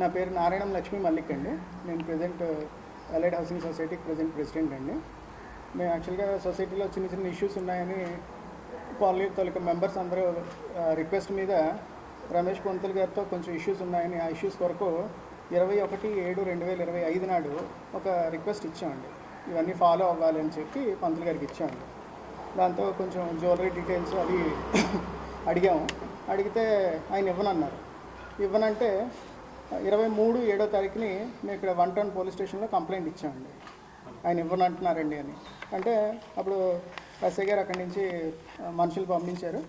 నా పేరు నారాయణం లక్ష్మీ మల్లిక్ అండి. నేను ప్రజెంట్ అలైడ్ హౌసింగ్ సొసైటీకి ప్రజెంట్ ప్రెసిడెంట్ అండి. మేము యాక్చువల్గా సొసైటీలో చిన్న చిన్న ఇష్యూస్ ఉన్నాయని పాలనీ తాలూకా మెంబర్స్ అందరూ రిక్వెస్ట్ మీద రమేష్ పొంతులు గారితో కొంచెం ఇష్యూస్ ఉన్నాయని ఆ ఇష్యూస్ వరకు ఇరవై ఒకటి ఏడు రెండు వేల ఇరవై ఐదు నాడు ఒక రిక్వెస్ట్ ఇచ్చామండి. ఇవన్నీ ఫాలో అవ్వాలి అని చెప్పి పంతులు గారికి ఇచ్చామండి. దాంతో కొంచెం జ్యువెలరీ డీటెయిల్స్ అవి అడిగాము. అడిగితే ఆయన ఇవ్వనన్నారు. ఇవ్వనంటే ఇరవై మూడు ఏడో తారీఖుని మేము ఇక్కడ వన్ టౌన్ పోలీస్ స్టేషన్లో కంప్లైంట్ ఇచ్చామండి. ఆయన ఇవ్వనంటున్నారండి అని. అంటే అప్పుడు ఎస్ఐ గారు అక్కడి నుంచి మనుషులు పంపించారు.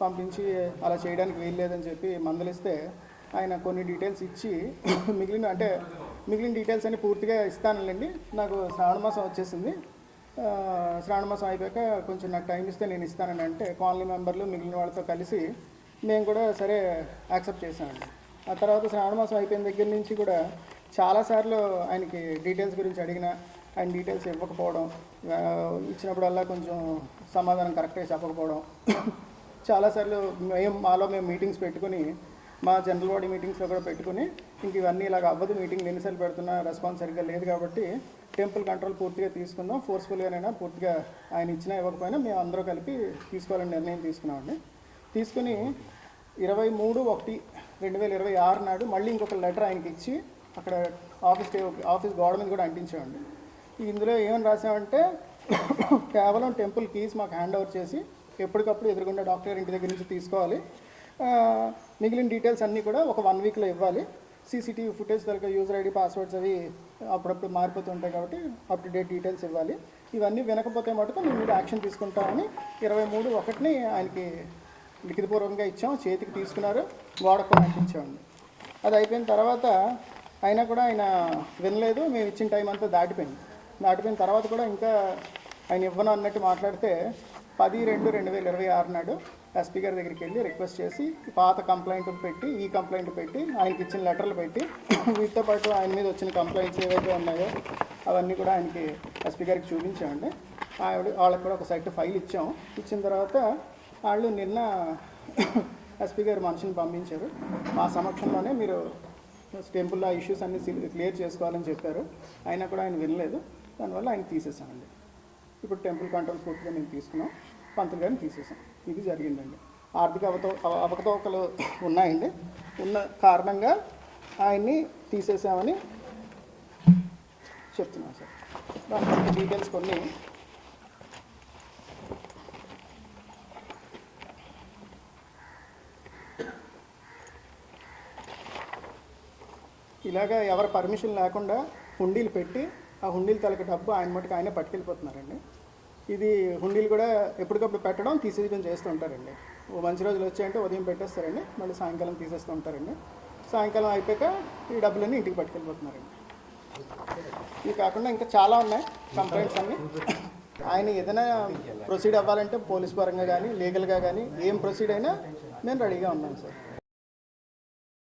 పంపించి అలా చేయడానికి వీల్లేదని చెప్పి మందలిస్తే ఆయన కొన్ని డీటెయిల్స్ ఇచ్చి మిగిలిన అంటే మిగిలిన డీటెయిల్స్ అన్ని పూర్తిగా ఇస్తానులేండి. నాకు శ్రావణ మాసం వచ్చేసింది. శ్రావణమాసం శ్రావణ మాసం అయిపోయాక కొంచెం నాకు టైం ఇస్తే నేను ఇస్తానని అంటే కాలనీ మెంబర్లు మిగిలిన వాళ్ళతో కలిసి మేము కూడా సరే యాక్సెప్ట్ చేశామండి. ఆ తర్వాత శ్రావణ మాసం అయిపోయిన దగ్గర నుంచి కూడా చాలాసార్లు ఆయనకి డీటెయిల్స్ గురించి అడిగిన ఆయన డీటెయిల్స్ ఇవ్వకపోవడం ఇచ్చినప్పుడల్లా కొంచెం సమాధానం కరెక్ట్గా చెప్పకపోవడం. చాలాసార్లు మేము మాలో మేము మీటింగ్స్ పెట్టుకుని మా జనరల్ బాడీ మీటింగ్స్లో కూడా పెట్టుకుని ఇంక ఇవన్నీ ఇలాగ అవ్వదు మీటింగ్ ఎన్నిసార్లు పెడుతున్నా రెస్పాన్స్ సరిగ్గా లేదు కాబట్టి టెంపుల్ కంట్రోల్ పూర్తిగా తీసుకుందాం ఫోర్స్ఫుల్గానైనా పూర్తిగా ఆయన ఇచ్చినా ఇవ్వకపోయినా మేము అందరూ కలిపి తీసుకోవాలని నిర్ణయం తీసుకున్నామండి. తీసుకుని ఇరవై మూడు ఒకటి రెండు వేల ఇరవై ఆరు నాడు మళ్ళీ ఇంకొక లెటర్ ఆయనకి ఇచ్చి అక్కడ ఆఫీస్ ఆఫీస్ గోడ మీద కూడా అంటించామండి ఇందులో ఏమని రాసామంటే కేవలం టెంపుల్ కీస్ మాకు హ్యాండ్ ఓవర్ చేసి ఎప్పటికప్పుడు ఎదురుగుండా డాక్టర్ ఇంటి దగ్గర నుంచి తీసుకోవాలి. మిగిలిన డీటెయిల్స్ అన్నీ కూడా ఒక వన్ వీక్లో ఇవ్వాలి. సీసీటీవీ ఫుటేజ్ తరగ యూజర్ ఐడి పాస్వర్డ్స్ అవి అప్పుడప్పుడు మారిపోతుంటాయి కాబట్టి అప్ టు డేట్ డీటెయిల్స్ ఇవ్వాలి. ఇవన్నీ వినకపోతే మటుకు మేము మీద యాక్షన్ తీసుకుంటామని ఇరవై మూడు ఒకటిని ఆయనకి లిఖితపూర్వకంగా ఇచ్చాం చేతికి తీసుకున్నారు గోడకు అంటించామండి అది అయిపోయిన తర్వాత అయినా కూడా ఆయన వినలేదు మేము ఇచ్చిన టైం అంతా దాటిపోయింది. దాటిపోయిన తర్వాత కూడా ఇంకా ఆయన ఇవ్వను అన్నట్టు మాట్లాడితే పది రెండు రెండు వేల ఇరవై ఆరు నాడు ఎస్పీ గారి దగ్గరికి వెళ్ళి రిక్వెస్ట్ చేసి పాత కంప్లైంట్ పెట్టి ఈ కంప్లైంట్ పెట్టి ఆయనకి ఇచ్చిన లెటర్లు పెట్టి వీటితో పాటు ఆయన మీద వచ్చిన కంప్లైంట్స్ ఏవైతే ఉన్నాయో అవన్నీ కూడా ఆయనకి ఎస్పీ గారికి చూపించామండి. ఆవిడ వాళ్ళకి కూడా ఒక సైట్ ఫైల్ ఇచ్చాం ఇచ్చిన తర్వాత వాళ్ళు నిన్న ఎస్పీ గారు మనిషిని పంపించారు. మా సమక్షంలోనే మీరు టెంపుల్లో ఆ ఇష్యూస్ అన్ని క్లియర్ చేసుకోవాలని చెప్పారు. అయినా కూడా ఆయన వినలేదు. దానివల్ల ఆయన తీసేసామండి ఇప్పుడు టెంపుల్ కంట్రోల్ పూర్తిగా మేము తీసుకున్నాం. పంతులు గారిని తీసేసాం ఇది జరిగిందండి. ఆర్థిక అవతో అవకతవకలు ఉన్నాయండి. ఉన్న కారణంగా ఆయన్ని తీసేసామని చెప్తున్నాం సార్. డీటెయిల్స్ కొన్ని ఇలాగ ఎవరి పర్మిషన్ లేకుండా హుండీలు పెట్టి ఆ హుండీలు తలక డబ్బు ఆయన మటుకు ఆయనే పట్టుకెళ్ళిపోతున్నారండి. ఇది హుండీలు కూడా ఎప్పటికప్పుడు పెట్టడం తీసేయడం చేస్తూ ఉంటారండి. ఓ మంచి రోజులు వచ్చాయంటే ఉదయం పెట్టేస్తారండి మళ్ళీ సాయంకాలం తీసేస్తూ ఉంటారండి. సాయంకాలం అయిపోయాక ఈ డబ్బులన్నీ ఇంటికి పట్టుకెళ్ళిపోతున్నారండి. ఇవి కాకుండా ఇంకా చాలా ఉన్నాయి కంప్లైంట్స్ అన్ని. ఆయన ఏదైనా ప్రొసీడ్ అవ్వాలంటే పోలీస్ పరంగా కానీ లీగల్గా కానీ ఏం ప్రొసీడ్ అయినా మేము రెడీగా ఉన్నాం సార్.